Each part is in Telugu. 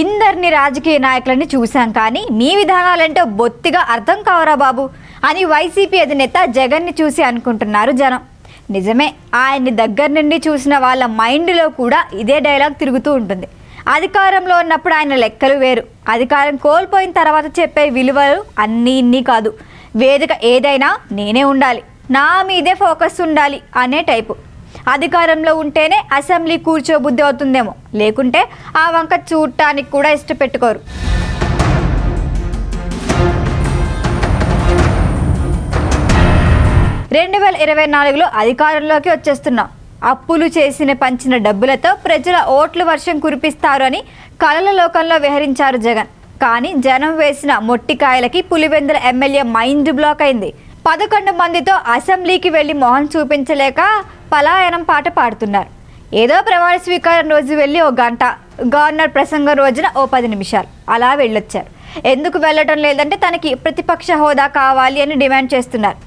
ఇందరిని రాజకీయ నాయకులని చూశాం కానీ మీ విధానాలంటే బొత్తిగా అర్థం కావరా బాబు అని వైసీపీ అధినేత జగన్ని చూసి అనుకుంటున్నారు జనం. నిజమే ఆయన్ని దగ్గర నుండి చూసిన వాళ్ళ మైండ్లో కూడా ఇదే డైలాగ్ తిరుగుతూ ఉంటుంది. అధికారంలో ఉన్నప్పుడు ఆయన లెక్కలు వేరు. అధికారం కోల్పోయిన తర్వాత చెప్పే విలువలు అన్నీ ఇన్ని కాదు. వేదిక ఏదైనా నేనే ఉండాలి. నా మీదే ఫోకస్ ఉండాలి అనే టైపు. అధికారంలో ఉంటేనే అసెంబ్లీ కూర్చోబుద్ధి అవుతుందేమో. లేకుంటే ఆ వంక చూడటానికి కూడా ఇష్టపెట్టుకోరు. రెండు వేల ఇరవై నాలుగులో అధికారంలోకి వచ్చేస్తున్నాం. అప్పులు చేసిన పంచిన డబ్బులతో ప్రజల ఓట్ల వర్షం కురిపిస్తారు అని కలల లోకంలో విహరించారు జగన్. కానీ జనం వేసిన మొట్టికాయలకి పులివెందుల ఎమ్మెల్యే మైండ్ బ్లాక్ అయింది. పదకొండు మందితో అసెంబ్లీకి వెళ్ళి మొహం చూపించలేక పలాయనం పాట పాడుతున్నారు. ఏదో ప్రమాణ స్వీకారం రోజు వెళ్ళి ఓ గంట గవర్నర్ ప్రసంగం రోజున ఓ పది నిమిషాలు. అలా వెళ్ళొచ్చారు. ఎందుకు వెళ్ళటం లేదంటే తనకి ప్రతిపక్ష హోదా కావాలి అని డిమాండ్ చేస్తున్నారు.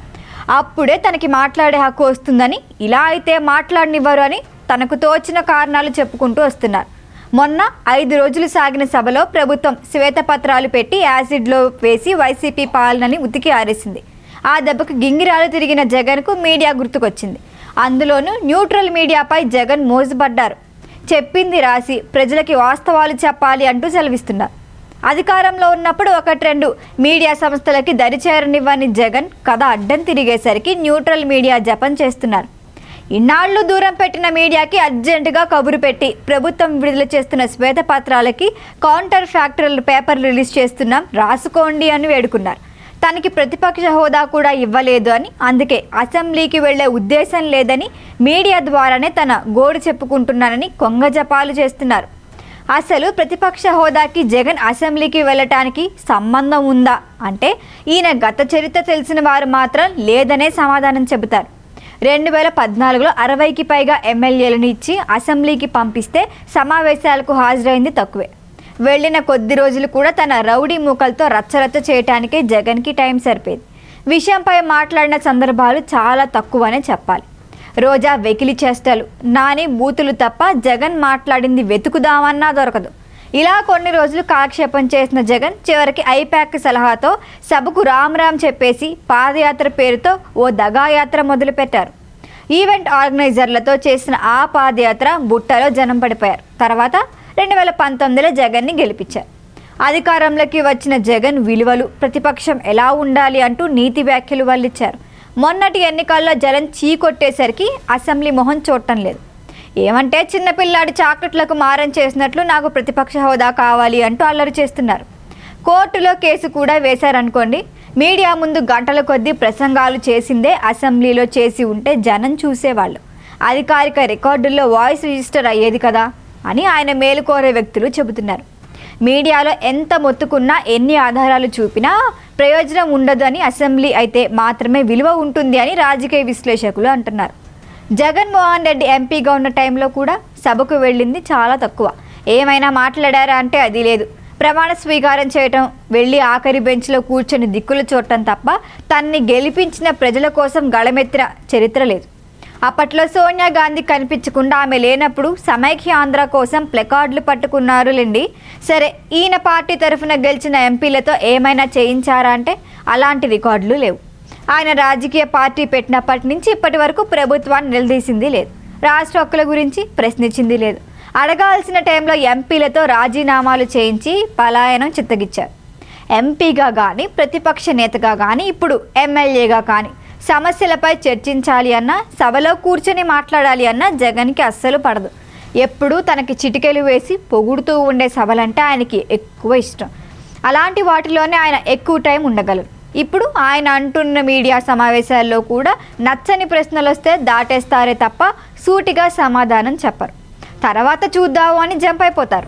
అప్పుడే తనకి మాట్లాడే హక్కు వస్తుందని ఇలా అయితే మాట్లాడనివ్వరు అని తనకు తోచిన కారణాలు చెప్పుకుంటూ వస్తున్నారు. మొన్న ఐదు రోజులు సాగిన సభలో ప్రభుత్వం శ్వేతపత్రాలు పెట్టి యాసిడ్లో వేసి వైసీపీ పాలనని ఉతికి ఆరేసింది. ఆ దెబ్బకు గింగిరాలు తిరిగిన జగన్కు మీడియా గుర్తుకొచ్చింది. అందులోనూ న్యూట్రల్ మీడియాపై జగన్ మోజుపడ్డారు. చెప్పింది రాసి ప్రజలకి వాస్తవాలు చెప్పాలి అంటూ సెలవిస్తున్నారు. అధికారంలో ఉన్నప్పుడు ఒకటి రెండు మీడియా సంస్థలకి దరిచేరనివ్వని జగన్ కథ అడ్డం తిరిగేసరికి న్యూట్రల్ మీడియా జపం చేస్తున్నారు. ఇన్నాళ్ళు దూరం పెట్టిన మీడియాకి అర్జెంటుగా కబురు పెట్టి ప్రభుత్వం విడుదల చేస్తున్న శ్వేతపత్రాలకి కౌంటర్ ఫ్యాక్టరీలు పేపర్లు రిలీజ్ చేస్తున్నాం రాసుకోండి అని వేడుకున్నారు. తనకి ప్రతిపక్ష హోదా కూడా ఇవ్వలేదు అని అందుకే అసెంబ్లీకి వెళ్ళే ఉద్దేశం లేదని మీడియా ద్వారానే తన గోడు చెప్పుకుంటున్నానని కొంగజపాలు చేస్తున్నారు. అసలు ప్రతిపక్ష హోదాకి జగన్ అసెంబ్లీకి వెళ్ళటానికి సంబంధం ఉందా? అంటే ఈయన గత చరిత్ర తెలిసిన వారు మాత్రం లేదనే సమాధానం చెబుతారు. రెండు వేల పద్నాలుగులో అరవైకి పైగా ఎమ్మెల్యేలను ఇచ్చి అసెంబ్లీకి పంపిస్తే సమావేశాలకు హాజరైంది తక్కువే. వెళ్ళిన కొద్ది రోజులు కూడా తన రౌడీ మూకలతో రచ్చరచ్చ చేయటానికే జగన్కి టైం సరిపోయింది. విషయంపై మాట్లాడిన సందర్భాలు చాలా తక్కువనే చెప్పాలి. రోజా వెకిలి చేష్టలు నాని బూతులు తప్ప జగన్ మాట్లాడింది వెతుకుదామన్నా దొరకదు. ఇలా కొన్ని రోజులు కాలక్షేపం చేసిన జగన్ చివరికి ఐపాక్ సలహాతో సభకు రామ్ రామ్ చెప్పేసి పాదయాత్ర పేరుతో ఓ దగాయాత్ర మొదలుపెట్టారు. ఈవెంట్ ఆర్గనైజర్లతో చేసిన ఆ పాదయాత్ర బుట్టలో జనం పడిపోయారు తర్వాత రెండు వేల పంతొమ్మిదిలో జగన్ని గెలిపించారు. అధికారంలోకి వచ్చిన జగన్ విలువలు ప్రతిపక్షం ఎలా ఉండాలి అంటూ నీతి వ్యాఖ్యలు వల్లిచ్చారు. మొన్నటి ఎన్నికల్లో జగన్ చీకొట్టేసరికి అసెంబ్లీ మొహం చూడటం లేదు. ఏమంటే చిన్నపిల్లాడి చాక్లెట్లకు మారం చేసినట్లు నాకు ప్రతిపక్ష హోదా కావాలి అంటూ అల్లరి చేస్తున్నారు. కోర్టులో కేసు కూడా వేశారనుకోండి మీడియా ముందు గంటల కొద్దీ ప్రసంగాలు చేసిందే అసెంబ్లీలో చేసి ఉంటే జనం చూసేవాళ్ళు. అధికారిక రికార్డుల్లో వాయిస్ రిజిస్టర్ అయ్యేది కదా. అని ఆయన మేలుకోరే వ్యక్తులు చెబుతున్నారు. మీడియాలో ఎంత మొత్తుకున్నా ఎన్ని ఆధారాలు చూపినా ప్రయోజనం ఉండదు అని అసెంబ్లీ అయితే మాత్రమే విలువ ఉంటుంది అని రాజకీయ విశ్లేషకులు అంటున్నారు. జగన్మోహన్ రెడ్డి ఎంపీగా ఉన్న టైంలో కూడా సభకు వెళ్ళింది చాలా తక్కువ. ఏమైనా మాట్లాడారా అంటే అది లేదు. ప్రమాణ స్వీకారం చేయటం వెళ్ళి ఆఖరి బెంచ్లో కూర్చొని దిక్కులు చూడటం తప్ప తన్ని గెలిపించిన ప్రజల కోసం గళమెత్తిన చరిత్ర లేదు. అప్పట్లో సోనియా గాంధీ కనిపించకుండా ఆమె లేనప్పుడు సమైక్య ఆంధ్ర కోసం ప్లకార్డులు పట్టుకున్నారులేండి. సరే ఈయన పార్టీ తరఫున గెలిచిన ఎంపీలతో ఏమైనా చేయించారా అంటే అలాంటి రికార్డులు లేవు. ఆయన రాజకీయ పార్టీ పెట్టినప్పటి నుంచి ఇప్పటి వరకు ప్రభుత్వాన్ని నిలదీసింది లేదు. రాష్ట్ర హక్కుల గురించి ప్రశ్నించింది లేదు. అడగాల్సిన టైంలో ఎంపీలతో రాజీనామాలు చేయించి పలాయనం చిత్తగిచ్చారు. ఎంపీగా కానీ ప్రతిపక్ష నేతగా కానీ ఇప్పుడు ఎమ్మెల్యేగా కానీ సమస్యలపై చర్చించాలి అన్నా సభలో కూర్చొని మాట్లాడాలి అన్నా జగన్కి అస్సలు పడదు. ఎప్పుడూ తనకి చిటికెలు వేసి పొగుడుతూ ఉండే సభలంటే ఆయనకి ఎక్కువ ఇష్టం. అలాంటి వాటిలోనే ఆయన ఎక్కువ టైం ఉండగలరు. ఇప్పుడు ఆయన అంటున్న మీడియా సమావేశాల్లో కూడా నచ్చని ప్రశ్నలు వస్తే దాటేస్తారే తప్ప సూటిగా సమాధానం చెప్పరు. తర్వాత చూద్దాము అని జంప్ అయిపోతారు.